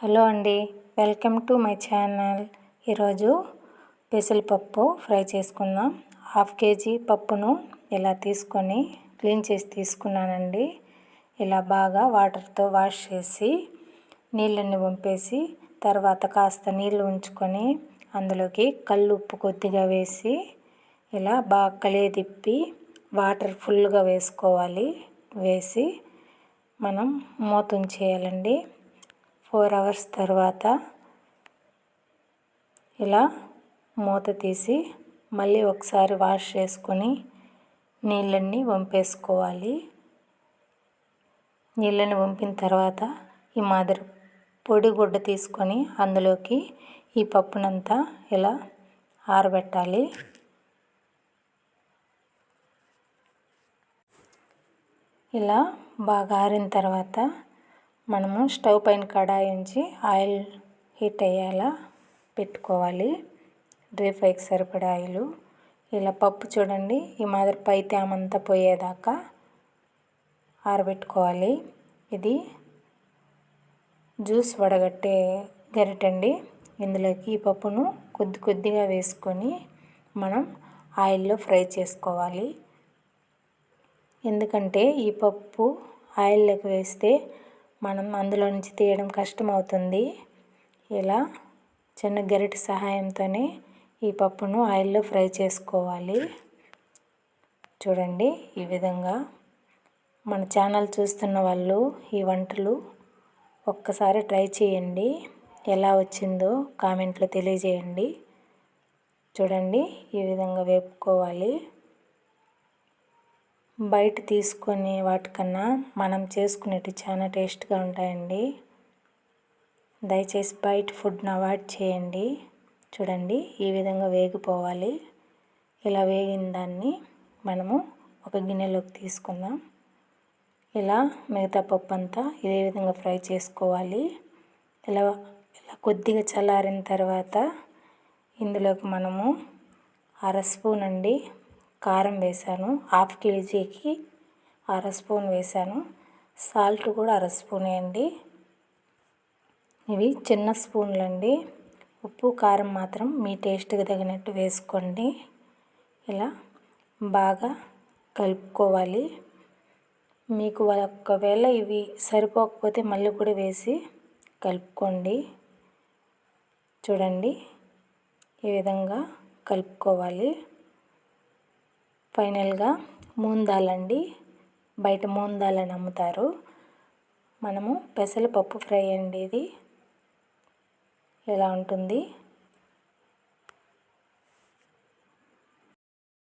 Hello అండి welcome to my channel. ఈరోజు పెసరపప్పు ఫ్రై చేసుకుందాం. హాఫ్ కేజీ పప్పును ఇలా తీసుకొని క్లీన్ చేసి తీసుకున్నానండి. ఇలా బాగా వాటర్తో వాష్ చేసి నీళ్ళని వంపేసి తర్వాత కాస్త నీళ్ళు ఉంచుకొని అందులోకి కళ్ళు ఉప్పు కొద్దిగా వేసి ఇలా బాగా కలియదిప్పి వాటర్ ఫుల్గా వేసుకోవాలి. వేసి మనం మూత ఉంచేయాలండి. ఫోర్ అవర్స్ తర్వాత ఇలా మూత తీసి మళ్ళీ ఒకసారి వాష్ చేసుకొని నీళ్ళన్నీ వంపేసుకోవాలి. నీళ్ళని వంపిన తర్వాత ఈ మాదిరి పొడి గుడ్డ తీసుకొని అందులోకి ఈ పప్పునంతా ఇలా ఆరబెట్టాలి. ఇలా బాగా ఆరిన తర్వాత మనము స్టవ్ పైన కడాయి ఉంచి ఆయిల్ హీట్ అయ్యేలా పెట్టుకోవాలి. డ్రీ ఫ్రైకి సరిపడా ఆయిల్. ఇలా పప్పు చూడండి ఈ మాదిరి పై తేమంతా పోయేదాకా ఆరబెట్టుకోవాలి. ఇది జ్యూస్ వడగట్టే గరిటండి ఇందులోకి ఈ పప్పును కొద్ది కొద్దిగా వేసుకొని మనం ఆయిల్లో ఫ్రై చేసుకోవాలి. ఎందుకంటే ఈ పప్పు ఆయిల్లోకి వేస్తే మనం అందులో నుంచి తీయడం కష్టమవుతుంది. ఇలా చిన్న గరిటె సహాయంతోనే ఈ పప్పును ఆయిల్లో ఫ్రై చేసుకోవాలి. చూడండి ఈ విధంగా మన ఛానల్ చూస్తున్న వాళ్ళు ఈ వంటలు ఒక్కసారి ట్రై చేయండి. ఎలా వచ్చిందో కామెంట్లో తెలియజేయండి. చూడండి ఈ విధంగా వేపుకోవాలి. బయట తీసుకునే వాటికన్నా మనం చేసుకునేవి చాలా టేస్ట్గా ఉంటాయండి. దయచేసి బయట ఫుడ్ని అవాయిడ్ చేయండి. చూడండి ఈ విధంగా వేగిపోవాలి. ఇలా వేగిన దాన్ని మనము ఒక గిన్నెలోకి తీసుకుందాం. ఇలా మిగతా పప్పు అంతా ఇదే విధంగా ఫ్రై చేసుకోవాలి. ఇలా ఇలా కొద్దిగా చల్లారిన తర్వాత ఇందులోకి మనము అర స్పూన్ అండి కారం వేసాను. హాఫ్ కేజీకి అర స్పూన్ వేసాను. సాల్ట్ కూడా అర స్పూనే అండి. ఇవి చిన్న స్పూన్లు అండి ఉప్పు కారం మాత్రం మీ టేస్ట్కి తగినట్టు వేసుకోండి. ఇలా బాగా కలుపుకోవాలి. మీకు ఒకవేళ ఇవి సరిపోకపోతే మళ్ళీ కూడా వేసి కలుపుకోండి. చూడండి. ఈ విధంగా కలుపుకోవాలి. ఫైనల్గా మూందాలండి. బయట మూందాలని అమ్ముతారు మనము పెసలపప్పు ఫ్రై అండి ఇది. ఇలా ఉంటుంది?